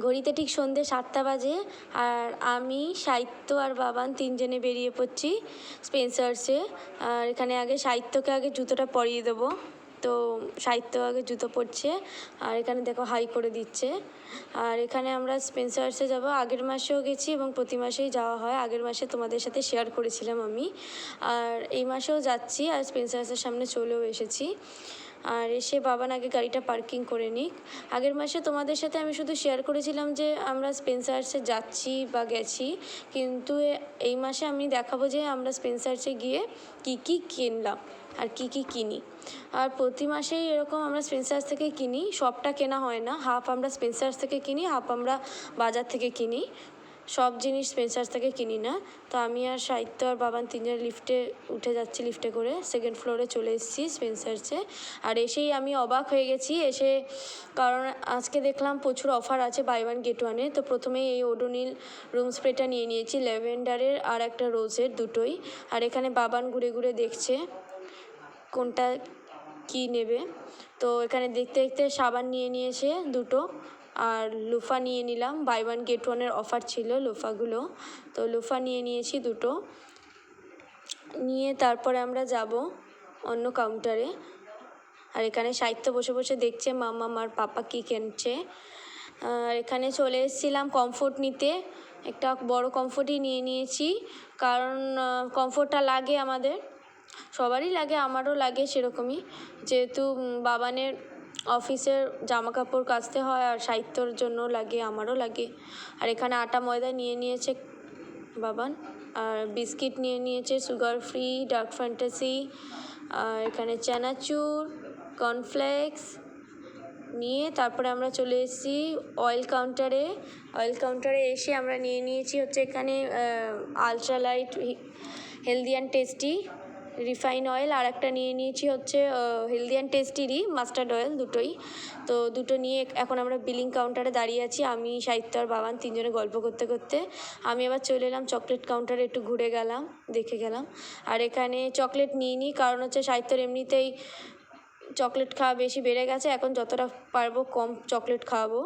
ঘড়িতে ঠিক সন্ধ্যে সাতটা বাজে আর আমি, সাহিত্য আর বাবান তিনজনে বেরিয়ে পড়ছি স্পেন্সার্সে। আর এখানে আগে সাহিত্যকে আগে জুতোটা পরিয়ে দেবো। তো সাহিত্য আগে জুতো পরছে আর এখানে দেখো হাই করে দিচ্ছে। আর এখানে আমরা স্পেন্সার্সে যাব। আগের মাসেও গেছি এবং প্রতি মাসেই যাওয়া হয়। আগের মাসে তোমাদের সাথে শেয়ার করেছিলাম আমি। আর এই মাসেও যাচ্ছি আর স্পেন্সার্সের সামনে চলেও এসেছি। আর এসে বাবান আগে গাড়িটা পার্কিং করে নিক। আগের মাসে তোমাদের সাথে আমি শুধু শেয়ার করেছিলাম যে আমরা স্পেন্সার্সে যাচ্ছি বা গেছি, কিন্তু এই মাসে আমি দেখাবো যে আমরা স্পেন্সার্সে গিয়ে কী কী কিনলাম আর কী কী কিনি। আর প্রতি মাসেই এরকম আমরা স্পেন্সার্স থেকে কিনি, সবটা কেনা হয় না। হাফ আমরা স্পেন্সার্স থেকে কিনি হাফ আমরা বাজার থেকে কিনি। সব জিনিস স্পেন্সার্স থেকে কিনি না। তো আমি আর সাহিত্য আর বাবান তিনজন লিফটে উঠে যাচ্ছি লিফটে করে সেকেন্ড ফ্লোরে চলে এসেছি স্পেন্সার্সে আর এসেই আমি অবাক হয়ে গেছি, এসে কারণ আজকে দেখলাম প্রচুর অফার আছে বাই ওয়ান গেট ওয়ানে তো প্রথমেই এই ওডোনিল রুম স্প্রেটা নিয়ে নিয়েছি ল্যাভেন্ডারের আর একটা রোজের দুটোই। আর এখানে বাবান ঘুরে ঘুরে দেখছে কোনটা কী নেবে। তো এখানে দেখতে দেখতে সাবান নিয়ে নিয়েছে দুটো। আর লোফা নিয়ে নিলাম। বাই ওয়ান গেট ওয়ানের অফার ছিল লোফাগুলো। তো লোফা নিয়ে নিয়েছি দুটো। নিয়ে তারপরে আমরা যাব অন্য কাউন্টারে আর এখানে সাহিত্য বসে বসে দেখছে মামা আর পাপা কী কিনছে। আর এখানে চলে এসেছিলাম কমফোর্ট নিতে। একটা বড় কমফোর্টই নিয়ে নিয়েছি। কারণ কমফোর্টটা লাগে আমাদের। সবারই লাগে, আমারও লাগে সেরকমই। যেহেতু বাবানের অফিসের জামা কাপড় কাচতে হয় আর সাহিত্যর জন্য লাগে, আমারও লাগে। আর এখানে আটা ময়দা নিয়ে নিয়েছে বাবান, আর বিস্কিট নিয়ে নিয়েছে, সুগার ফ্রি, ডার্ক ফ্যান্টাসি, আর এখানে চানাচুর, কর্নফ্লেক্স নিয়ে তারপরে আমরা চলে এসেছি অয়েল কাউন্টারে। অয়েল কাউন্টারে এসে আমরা নিয়ে নিয়েছি হচ্ছে এখানে ultralight healthy and tasty refine oil আর একটা নিয়ে নিয়েছি হচ্ছে হেলদি অ্যান্ড টেস্টিরই মাস্টার্ড অয়েল দুটোই। তো দুটো নিয়ে এখন আমরা বিলিং কাউন্টারে দাঁড়িয়ে আছি। আমি, সাহিত্য আর বাবান তিনজনে গল্প করতে করতে। আমি আবার চলে এলাম চকলেট কাউন্টারে, একটু ঘুরে গেলাম, দেখে গেলাম। আর এখানে চকলেট নিয়ে নিই কারণ হচ্ছে সাহিত্যর এমনিতেই চকলেট খাওয়া বেশি বেড়ে গেছে, এখন যতটা পারব কম চকলেট খাওয়াবো।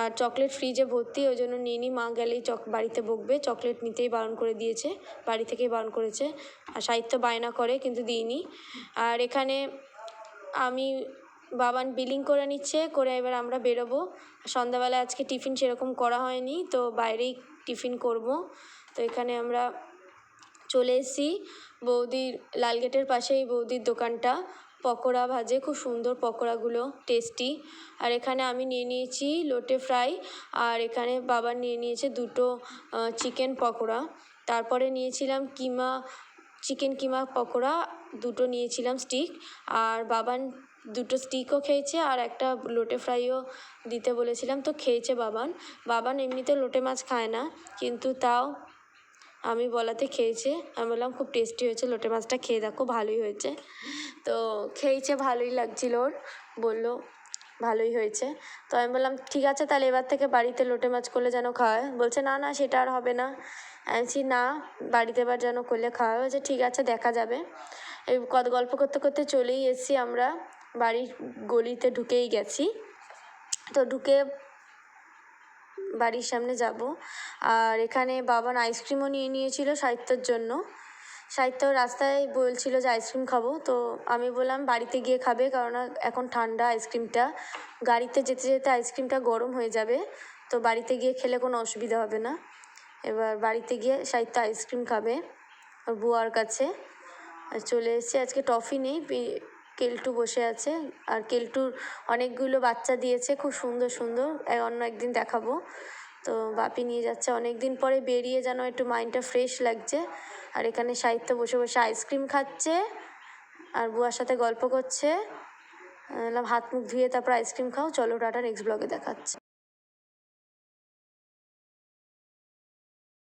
আর চকলেট ফ্রিজে ভর্তি, ওই জন্য নিয়ে নিই মা গেলেই চক বাড়িতে বকবে, চকলেট নিতেই বারণ করে দিয়েছে, বাড়ি থেকেই বারণ করেছে। আর সাহিত্য বায়না করে, কিন্তু দিইনি আর এখানে আমি বাবান বিলিং করে নিচ্ছে, করে এবার আমরা বেরোবো। সন্ধ্যাবেলায় আজকে টিফিন সেরকম করা হয়নি, তো বাইরেই টিফিন করব। তো এখানে আমরা চলে এসেছি বৌদির, লালগেটের পাশেই বৌদির দোকানটা। পকোড়া ভাজে, খুব সুন্দর পকোড়াগুলো টেস্টি আর এখানে আমি নিয়ে নিয়েছি লোটে ফ্রাই আর এখানে বাবা নিয়ে নিয়েছে দুটো চিকেন পকোড়া। তারপরে নিয়েছিলাম কিমা চিকেন কিমা পকোড়া, দুটো নিয়েছিলাম স্টিক আর বাবান দুটো স্টিকও খেয়েছে, আর একটা লোটে ফ্রাইও দিতে বলেছিলাম, তো খেয়েছে বাবান। বাবান এমনিতে লোটে মাছ খায় না, কিন্তু তাও আমি বলাতে খেয়েছে। আমি বললাম, খুব টেস্টি হয়েছে, লোটে মাছটা খেয়ে দেখো, ভালোই হয়েছে। তো খেয়েছে ভালোই লাগছিল ওর। বলল, ভালোই হয়েছে। তো আমি বললাম, ঠিক আছে, তাহলে এবার থেকে বাড়িতে লোটে মাছ করলে যেন খাওয়ায় বলছে, না না, সেটা আর হবে না। আমি না, বাড়িতে এবার যেন করলে খাওয়া বলছে, ঠিক আছে, দেখা যাবে। এই কত গল্প করতে করতে চলেই এসেছি আমরা। বাড়ির গলিতে ঢুকেই গেছি। তো ঢুকে বাড়ির সামনে যাব। আর এখানে বাবান আইসক্রিমও নিয়ে নিয়েছিল সাহিত্যর জন্য। সাহিত্য রাস্তায় বলছিল যে আইসক্রিম খাব, তো আমি বললাম বাড়িতে গিয়ে খাবে, কারণ এখন ঠান্ডা আইসক্রিমটা গাড়িতে যেতে যেতে আইসক্রিমটা গরম হয়ে যাবে, তো বাড়িতে গিয়ে খেলে কোনো অসুবিধা হবে না। এবার বাড়িতে গিয়ে সাহিত্য আইসক্রিম খাবে, ওর বুয়ার কাছে। আর চলে এসেছি, আজকে টফি নেই কেলটু বসে আছে। আর কেলটুর অনেকগুলো বাচ্চা দিয়েছে, খুব সুন্দর সুন্দর অন্য একদিন দেখাবো। তো বাপি নিয়ে যাচ্ছে। অনেক দিন পরে বেরিয়ে যেন একটু মাইন্ডটা ফ্রেশ লাগছে। আর এখানে সাহিত্য বসে বসে আইসক্রিম খাচ্ছে আর বুয়ার সাথে গল্প করছে। হাত মুখ ধুয়ে তারপর আইসক্রিম খাও। চলো টাটা নেক্সট ব্লগে দেখাচ্ছে।